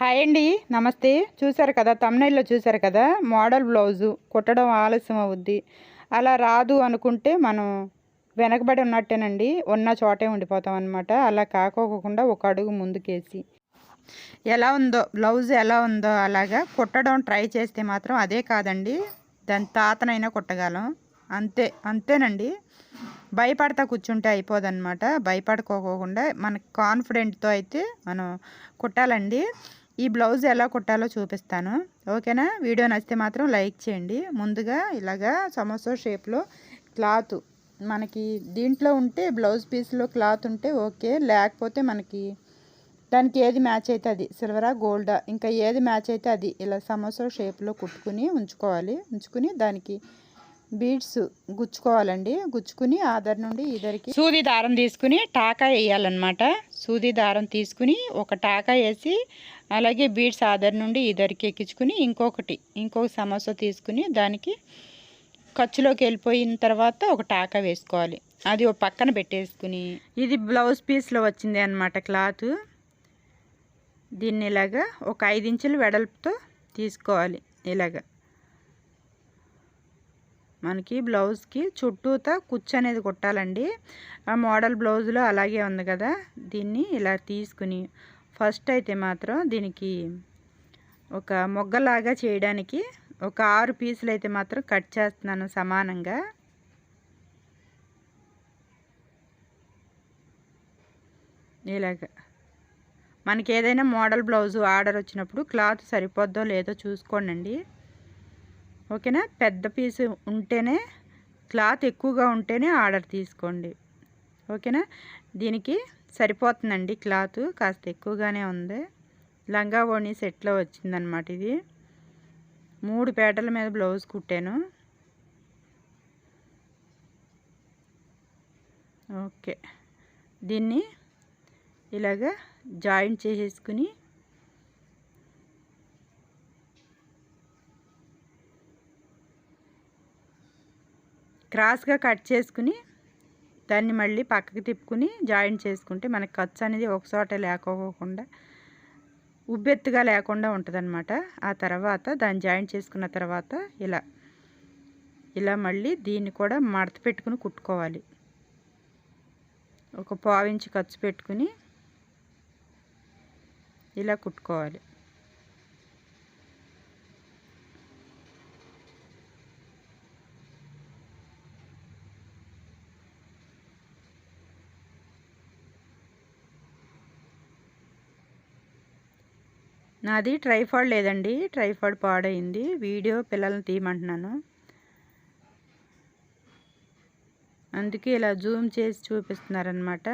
Hi అండి నమస్తే. చూసారు కదా తమ్నైల్లో చూసారు కదా మోడల్ బ్లౌజు. కుట్టడం ఆలస్యం అవుద్ది. అలా రాదు అనుకుంటే మనం వెనకబడి ఉన్నట్టేనండి ఉన్న చోటే ఉండిపోతాం అనమాట అలా కాకోకుండా ఒక అడుగు ముందుకేసి. ఎలా ఉందో బ్లౌజ్ ఎలా ఉందో అలాగా కుట్టడం ట్రై చేస్తే మాత్రం అదే కాదండి దాని తాతనైనా కుట్టగలం. అంతే అంతేనండి. భయపడతా కూర్చుంటే అయిపోదన్నమాట. భయపడుకోకుండా మన కాన్ఫిడెంట్తో అయితే మనం కుట్టాలండి. ఈ బ్లౌజ్ ఎలా కుట్టాలో చూపిస్తాను. ఓకేనా? వీడియో నచ్చితే మాత్రం లైక్ చేయండి. ముందుగా ఇలాగా సమోసా షేప్లో క్లాత్ మనకి దీంట్లో ఉంటే బ్లౌజ్ పీస్లో క్లాత్ ఉంటే ఓకే. లేకపోతే మనకి దానికి ఏది మ్యాచ్ అయితే అది సిల్వరా గోల్డా ఇంకా ఏది మ్యాచ్ అయితే అది ఇలా సమోసా షేప్లో కుట్టుకుని ఉంచుకోవాలి. ఉంచుకుని దానికి బీడ్స్ గుచ్చుకోవాలండి. గుచ్చుకుని ఆధార్ నుండి ఇద్దరికి సూది దారం తీసుకుని టాకా వేయాలన్నమాట. సూది దారం తీసుకుని ఒక టాకా వేసి అలాగే బీడ్స్ ఆధార్ నుండి ఇద్దరికి ఎక్కించుకుని ఇంకొకటి ఇంకొక సమోసా తీసుకుని దానికి ఖర్చులోకి వెళ్ళిపోయిన తర్వాత ఒక టాకా వేసుకోవాలి. అది ఒక పక్కన పెట్టేసుకుని. ఇది బ్లౌజ్ పీస్లో వచ్చింది అనమాట క్లాత్. దీన్ని ఇలాగా ఒక ఐదు ఇంచులు వెడల్పుతో తీసుకోవాలి ఇలాగా. మనకి బ్లౌజ్కి చుట్టూతా కుచ్చు అనేది కుట్టాలండి. ఆ మోడల్ బ్లౌజ్లో అలాగే ఉంది కదా దీన్ని ఇలా తీసుకుని ఫస్ట్ అయితే మాత్రం దీనికి ఒక మొగ్గలాగా చేయడానికి ఒక ఆరు పీసులు అయితే మాత్రం కట్ చేస్తున్నాను సమానంగా. ఇలాగ. మనకి ఏదైనా మోడల్ బ్లౌజు ఆర్డర్ వచ్చినప్పుడు క్లాత్ సరిపోద్దో లేదో చూసుకోండి ఓకేనా? పెద్ద పీసు ఉంటేనే క్లాత్ ఎక్కువగా ఉంటేనే ఆర్డర్ తీసుకోండి. ఓకేనా? దీనికి సరిపోతుందండి క్లాత్. కాస్త ఎక్కువగానే ఉంది. లంగా ఓణి సెట్లో వచ్చిందనమాట ఇది. మూడు పేటల మీద బ్లౌజ్ కుట్టాను. ఓకే. దీన్ని ఇలాగా జాయింట్ చేసేసుకుని క్రాస్గా కట్ చేసుకుని దాన్ని మళ్ళీ పక్కకి తిప్పుకుని జాయింట్ చేసుకుంటే మనకి ఖర్చు అనేది ఒక చోట ఉబ్బెత్తుగా లేకుండా ఉంటుందన్నమాట. ఆ తర్వాత దాన్ని జాయింట్ చేసుకున్న తర్వాత ఇలా ఇలా మళ్ళీ దీన్ని కూడా మడత పెట్టుకుని కుట్టుకోవాలి. ఒక పావించి ఖర్చు పెట్టుకుని ఇలా కుట్టుకోవాలి. నాది ట్రైఫాడ్ లేదండి ట్రైఫాడ్ పాడైంది. వీడియో పిల్లల్ని తీయమంటున్నాను. అందుకే ఇలా జూమ్ చేసి చూపిస్తున్నారనమాట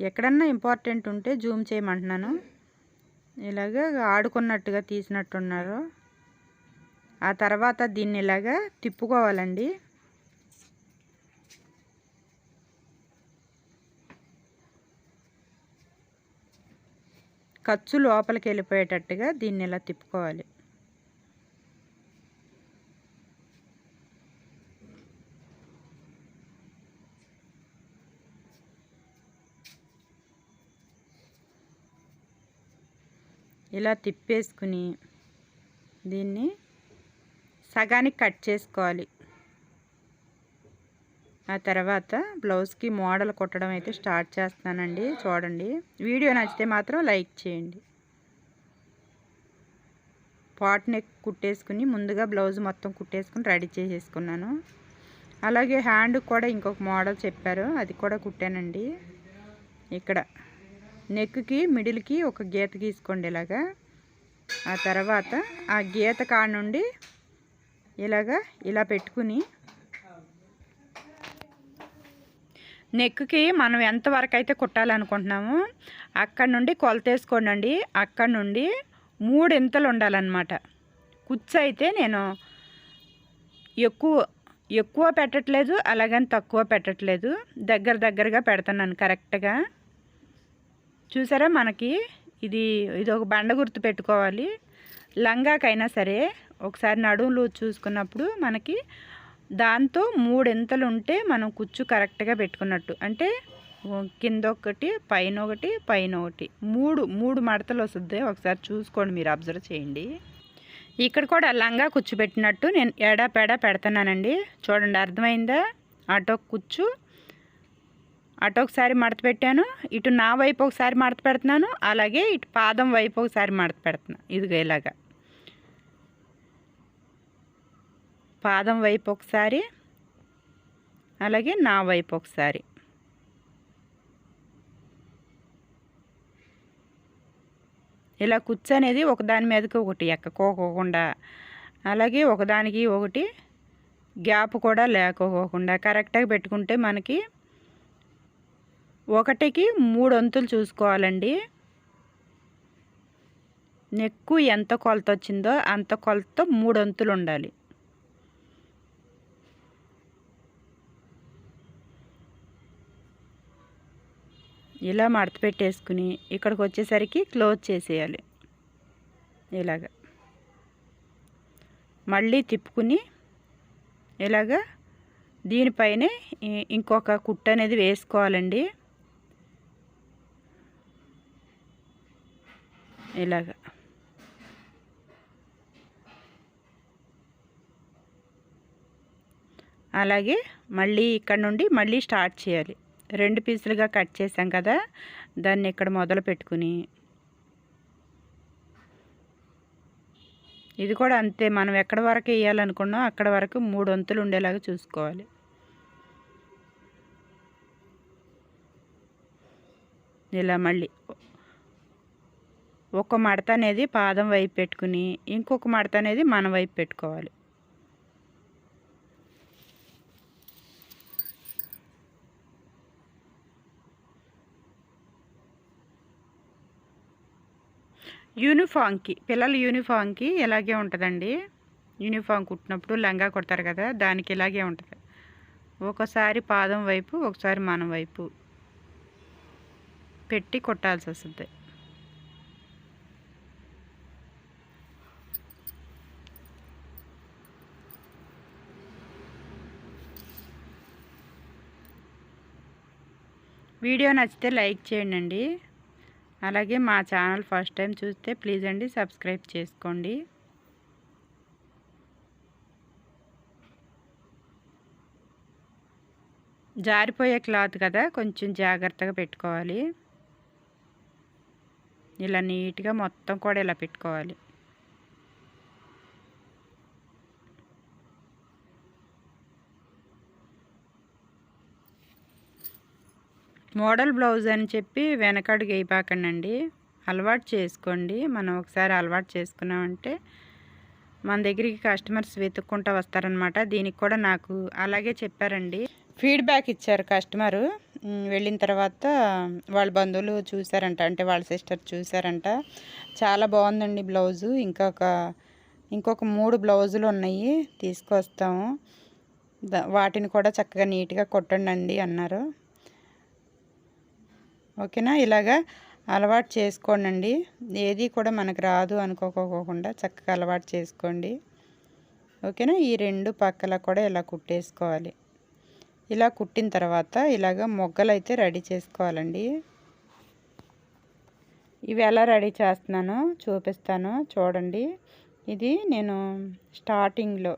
ఎక్కడన్నా ఇంపార్టెంట్ ఉంటే జూమ్ చేయమంటున్నాను. ఇలాగ ఆడుకున్నట్టుగా తీసినట్టున్నారు. ఆ తర్వాత దీన్ని ఇలాగా తిప్పుకోవాలండి. ఖర్చు లోపలికి వెళ్ళిపోయేటట్టుగా దీన్ని ఇలా తిప్పుకోవాలి. ఇలా తిప్పేసుకుని దీన్ని సగానికి కట్ చేసుకోవాలి. ఆ తర్వాత బ్లౌజ్కి మోడల్ కుట్టడం అయితే స్టార్ట్ చేస్తానండి చూడండి. వీడియో నచ్చితే మాత్రం లైక్ చేయండి. పాట్ నెక్ కుట్టేసుకుని ముందుగా బ్లౌజ్ మొత్తం కుట్టేసుకుని రెడీ చేసేసుకున్నాను. అలాగే హ్యాండ్ కూడా ఇంకొక మోడల్ చెప్పారు అది కూడా కుట్టానండి. ఇక్కడ నెక్కి మిడిల్కి ఒక గీత గీసుకోండి ఇలాగా. ఆ తర్వాత ఆ గీత కాడ నుండి ఇలాగా ఇలా పెట్టుకుని నెక్కి మనం ఎంతవరకు అయితే కుట్టాలనుకుంటున్నామో అక్కడ నుండి కొలతేసుకోనండి అక్కడ నుండి మూడు ఇంతలు ఉండాలన్నమాట. కుచ్చు అయితే నేను ఎక్కువ ఎక్కువ పెట్టట్లేదు అలాగని తక్కువ పెట్టట్లేదు. దగ్గర దగ్గరగా పెడుతున్నాను కరెక్ట్గా. చూసారా మనకి ఇది ఇది ఒక బండ గుర్తు పెట్టుకోవాలి. లంగాకైనా సరే ఒకసారి నడుములు చూసుకున్నప్పుడు మనకి దాంతో మూడు ఉంటే మనం కుచ్చు కరెక్ట్గా పెట్టుకున్నట్టు. అంటే కింద ఒకటి పైన ఒకటి పైన ఒకటి మూడు మూడు మడతలు వస్తుంది ఒకసారి చూసుకోండి మీరు అబ్జర్వ్ చేయండి. ఇక్కడ కూడా లంగా కూర్చోబెట్టినట్టు నేను ఎడా పెడా పెడుతున్నానండి. చూడండి అర్థమైందా? అటో కుచ్చు అటు ఒకసారి మడత పెట్టాను. ఇటు నా వైపు ఒకసారి మడత పెడుతున్నాను. అలాగే ఇటు పాదం వైపు ఒకసారి మడత పెడుతున్నాను ఇదిగో ఇలాగా. పాదం వైపు ఒకసారి అలాగే నా వైపు ఒకసారి. ఇలా కూర్చొనేది ఒకదాని మీదకి ఒకటి ఎక్కకోకుండా అలాగే ఒకదానికి ఒకటి గ్యాప్ కూడా లేకపోకుండా కరెక్ట్గా పెట్టుకుంటే మనకి ఒకటికి మూడు వంతులు చూసుకోవాలండి. నెక్కు ఎంత కొలత వచ్చిందో అంత కొలతతో మూడు వంతులు ఉండాలి. ఇలా మడత పెట్టేసుకుని ఇక్కడికి వచ్చేసరికి క్లోజ్ చేసేయాలి. ఇలాగ. మళ్ళీ తిప్పుకుని ఇలాగ దీనిపైనే ఇంకొక కుట్ట అనేది వేసుకోవాలండి. ఇలాగ. అలాగే మళ్ళీ ఇక్కడ నుండి మళ్ళీ స్టార్ట్ చేయాలి. రెండు పీసులుగా కట్ చేసాం కదా దాన్ని ఇక్కడ మొదలు పెట్టుకుని. ఇది కూడా అంతే మనం ఎక్కడ వరకు వేయాలనుకున్నాం అక్కడ వరకు మూడు వంతులు ఉండేలాగా చూసుకోవాలి. ఇలా మళ్ళీ ఒక మడత అనేది పాదం వైపు పెట్టుకుని ఇంకొక మడత అనేది మన వైపు పెట్టుకోవాలి. యూనిఫామ్కి పిల్లల యూనిఫామ్కి ఇలాగే ఉంటుందండి? యూనిఫామ్ కుట్టినప్పుడు లంగా కొడతారు కదా దానికి ఇలాగే ఉంటుంది? ఒకసారి పాదం వైపు ఒకసారి మనం వైపు పెట్టి కొట్టాల్సి వస్తుంది. వీడియో నచ్చితే లైక్ చేయండి. అలాగే మా ఛానల్ ఫస్ట్ టైం చూస్తే ప్లీజ్ అండి సబ్స్క్రైబ్ చేసుకోండి. జారిపోయే క్లాత్ కదా కొంచెం జాగ్రత్తగా పెట్టుకోవాలి. ఇలా నీట్గా మొత్తం కూడా ఇలా పెట్టుకోవాలి. మోడల్ బ్లౌజ్ అని చెప్పి వెనకడుగు వేయపాకండి అలవాటు చేసుకోండి. మనం ఒకసారి అలవాటు చేసుకున్నామంటే మన దగ్గరికి కస్టమర్స్ వెతుక్కుంటూ వస్తారనమాట దీనికి కూడా నాకు అలాగే చెప్పారండి. ఫీడ్బ్యాక్ ఇచ్చారు కస్టమరు వెళ్ళిన తర్వాత వాళ్ళ బంధువులు చూసారంట అంటే వాళ్ళ సిస్టర్ చూసారంట చాలా బాగుందండి బ్లౌజు. ఇంకొక ఇంకొక మూడు బ్లౌజులు ఉన్నాయి. తీసుకొస్తాము. వాటిని కూడా చక్కగా నీట్గా కొట్టండి అన్నారు. ఓకేనా? ఇలాగా అలవాటు చేసుకోనండి. ఏది కూడా మనకు రాదు అనుకోకోకుండా చక్కగా అలవాటు చేసుకోండి. ఓకేనా? ఈ రెండు పక్కల కూడా ఇలా కుట్టేసుకోవాలి. ఇలా కుట్టిన తర్వాత ఇలాగ మొగ్గలు అయితే రెడీ చేసుకోవాలండి. ఇవి ఎలా రెడీ చేస్తున్నానో చూపిస్తాను. చూడండి. ఇది నేను స్టార్టింగ్లో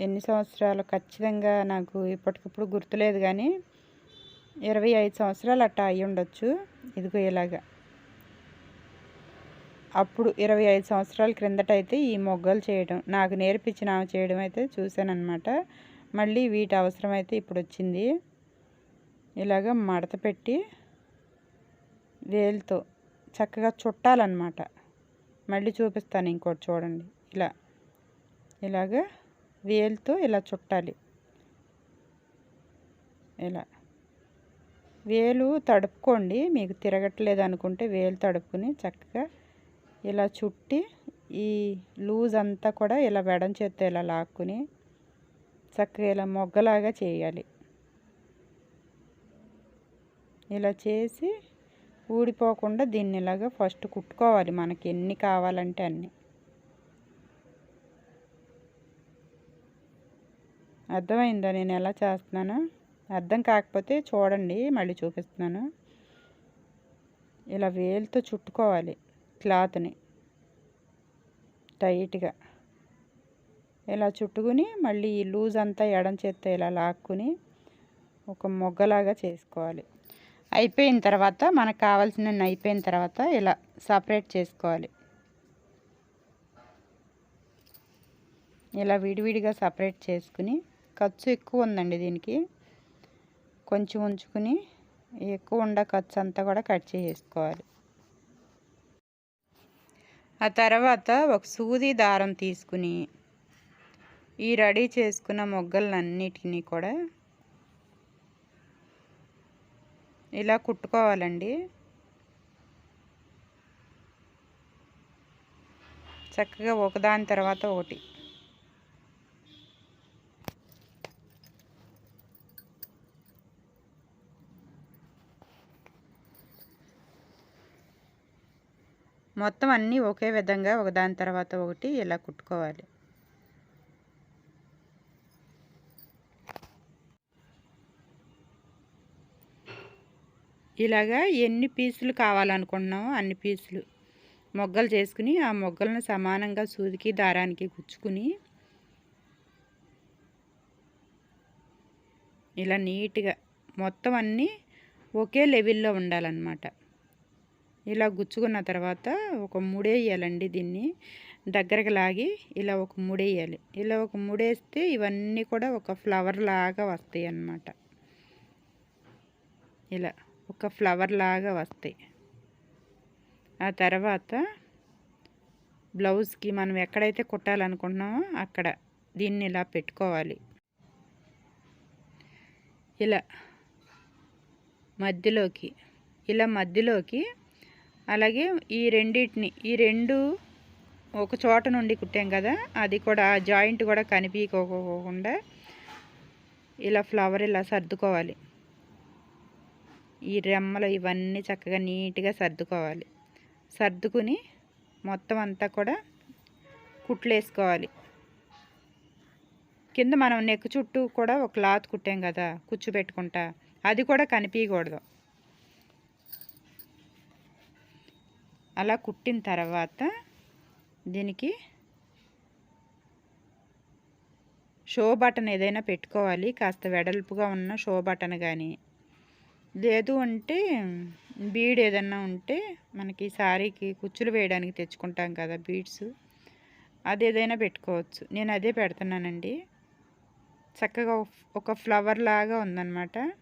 ఎన్ని సంవత్సరాలు ఖచ్చితంగా నాకు ఇప్పటికప్పుడు గుర్తులేదు కానీ ఇరవై ఐదు సంవత్సరాలు అట్టా అయ్యి ఉండొచ్చు. ఇదిగో ఇలాగా. అప్పుడు ఇరవై ఐదు సంవత్సరాల క్రిందట అయితే ఈ మొగ్గలు చేయడం నాకు నేర్పించిన ఆమె చేయడం అయితే చూశానమాట మళ్ళీ వీటి అవసరం అయితే ఇప్పుడు వచ్చింది. ఇలాగ మడత పెట్టి వేలుతో చక్కగా చుట్టాలన్నమాట. మళ్ళీ చూపిస్తాను ఇంకోటి చూడండి. ఇలా ఇలాగ వేలుతో ఇలా చుట్టాలి. ఇలా. వేలు తడుపుకోండి. మీకు తిరగట్లేదు అనుకుంటే వేలు తడుపుకుని చక్కగా ఇలా చుట్టి ఈ లూజ్ అంతా కూడా ఇలా వెడం చేత్తో ఇలా లాక్కుని చక్కగా ఇలా మొగ్గలాగా చేయాలి. ఇలా చేసి ఊడిపోకుండా దీన్ని ఇలాగా ఫస్ట్ కుట్టుకోవాలి. మనకి ఎన్ని కావాలంటే అన్ని. అర్థమైందా? నేను ఎలా చేస్తున్నానో? అర్థం కాకపోతే చూడండి మళ్ళీ చూపిస్తున్నాను. ఇలా వేలుతో చుట్టుకోవాలి క్లాత్ని. టైట్గా. ఇలా చుట్టుకుని మళ్ళీ ఈ లూజ్ అంతా ఎడం చేత్తో ఇలా లాక్కుని ఒక మొగ్గలాగా చేసుకోవాలి. అయిపోయిన తర్వాత మనకు కావాల్సిన అయిపోయిన తర్వాత ఇలా సపరేట్ చేసుకోవాలి. ఇలా విడివిడిగా సపరేట్ చేసుకుని ఖర్చు ఎక్కువ ఉందండి దీనికి. కొంచెం ఉంచుకుని ఎక్కువ ఉండ ఖర్చు అంతా కూడా కట్ చేసుకోవాలి ఆ తర్వాత ఒక సూది దారం తీసుకుని ఈ రెడీ చేసుకున్న మొగ్గలన్నిటినీ కూడా ఇలా కుట్టుకోవాలండి. చక్కగా ఒకదాని తర్వాత ఒకటి. మొత్తం అన్నీ ఒకే విధంగా ఒకదాని తర్వాత ఒకటి ఇలా కుట్టుకోవాలి. ఇలాగా ఎన్ని పీసులు కావాలనుకుంటున్నామో అన్ని పీసులు మొగ్గలు చేసుకుని ఆ మొగ్గలను సమానంగా సూదికి దారానికి గుచ్చుకుని ఇలా నీట్గా మొత్తం అన్నీ ఒకే లెవెల్లో ఉండాలన్నమాట. ఇలా గుచ్చుకున్న తర్వాత ఒక మూడేయాలండి దీన్ని. దగ్గరకు లాగి ఇలా ఒక మూడేయాలి ఇలా ఒక మూడేస్తే ఇవన్నీ కూడా ఒక ఫ్లవర్ లాగా వస్తాయి అన్నమాట. ఇలా ఒక ఫ్లవర్ లాగా వస్తాయి. ఆ తర్వాత బ్లౌజ్కి మనం ఎక్కడైతే కుట్టాలనుకుంటున్నామో అక్కడ దీన్ని ఇలా పెట్టుకోవాలి. ఇలా మధ్యలోకి ఇలా మధ్యలోకి అలాగే ఈ రెండింటిని ఈ రెండు ఒక చోట నుండి కుట్టాం కదా అది కూడా జాయింట్ కూడా కనిపించుకోకుండా ఇలా ఫ్లవర్ ఇలా సర్దుకోవాలి. ఈ రెమ్మలు ఇవన్నీ చక్కగా నీట్గా సర్దుకోవాలి. సర్దుకుని మొత్తం అంతా కూడా కుట్లు వేసుకోవాలి కింద మనం నెక్ చుట్టూ కూడా ఒక క్లాత్ కుట్టాం కదా కుచ్చు పెట్టుకుంటా అది కూడా కనిపించకూడదు. అలా కుట్టిన తర్వాత దీనికి షో బటన్ ఏదైనా పెట్టుకోవాలి. కాస్త వెడల్పుగా ఉన్న షో బటన్ కానీ లేదు అంటే బీడ్ ఏదన్నా ఉంటే మనకి శారీకి కుచ్చులు వేయడానికి తెచ్చుకుంటాం కదా బీడ్స్. అది ఏదైనా పెట్టుకోవచ్చు. నేను అదే పెడుతున్నానండి. చక్కగా ఒక ఫ్లవర్ లాగా ఉందన్నమాట.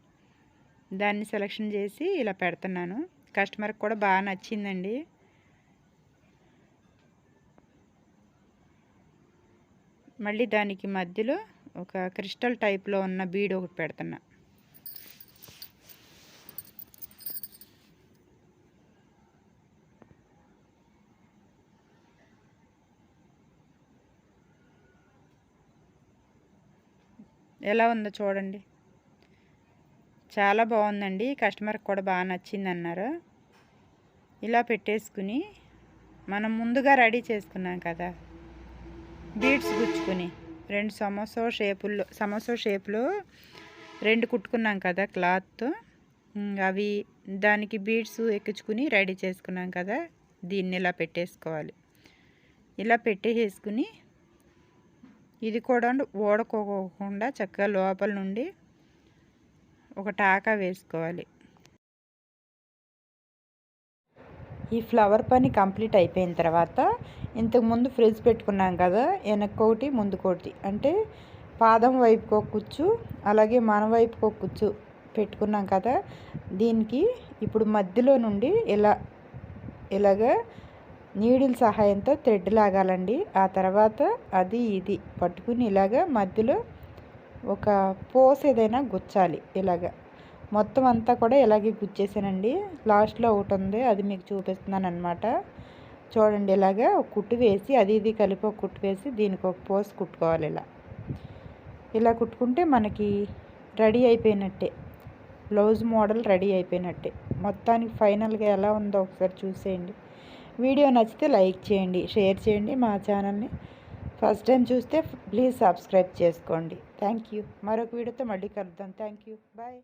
దాన్ని సెలెక్షన్ చేసి ఇలా పెడుతున్నాను. కస్టమర్కి కూడా బాగా నచ్చిందండి. మళ్ళీ దానికి మధ్యలో ఒక క్రిస్టల్ టైప్లో ఉన్న బీడ్ ఒకటి పెడుతున్నా. ఎలా ఉందో చూడండి. చాలా బాగుందండి. కస్టమర్కి కూడా బాగా నచ్చింది అన్నారు ఇలా పెట్టేసుకుని మనం ముందుగా రెడీ చేసుకున్నాం కదా. బీడ్స్ గుచ్చుకుని రెండు సమోసా షేపుల్లో సమోసా షేపులో రెండు కుట్టుకున్నాం కదా క్లాత్. అవి దానికి బీడ్స్ ఎక్కించుకుని రెడీ చేసుకున్నాం కదా దీన్ని ఇలా పెట్టేసుకోవాలి. ఇలా పెట్టేసుకుని ఇది కూడా ఓడకోకుండా చక్కగా లోపల నుండి ఒక టాకా వేసుకోవాలి. ఈ ఫ్లవర్ పని కంప్లీట్ అయిపోయిన తర్వాత ఇంతకుముందు ఫ్రిడ్జ్ పెట్టుకున్నాం కదా వెనక్కోటి ముందుకోటి అంటే పాదం వైపుకి ఒక కుచ్చు అలాగే మన వైపుకి ఒక కుచ్చు పెట్టుకున్నాం కదా. దీనికి ఇప్పుడు మధ్యలో నుండి ఇలా ఇలాగా నీడిల్ సహాయంతో థ్రెడ్ లాగాలండి. ఆ తర్వాత అది ఇది పట్టుకుని ఇలాగా మధ్యలో ఒక పోస్ ఏదైనా గుచ్చాలి ఇలాగా. మొత్తం అంతా కూడా ఇలాగే గుచ్చేసానండి. లాస్ట్లో ఒకటి ఉంది అది మీకు చూపిస్తున్నాను అనమాట చూడండి ఇలాగా ఒక కుట్టు వేసి అది ఇది కలిపి ఒక కుట్టు వేసి దీనికి ఒక పోస్ కుట్టుకోవాలి ఇలా. ఇలా కుట్టుకుంటే మనకి రెడీ అయిపోయినట్టే. బ్లౌజ్ మోడల్ రెడీ అయిపోయినట్టే. మొత్తానికి ఫైనల్గా ఎలా ఉందో ఒకసారి చూసేయండి. వీడియో నచ్చితే లైక్ చేయండి షేర్ చేయండి మా ఛానల్ని. ఫస్ట్ టైం చూస్తే ప్లీజ్ సబ్స్క్రైబ్ చేసుకోండి. Thank you. మరొక వీడియోతో మళ్ళీ కలుద్దాం. Thank you. బాయ్.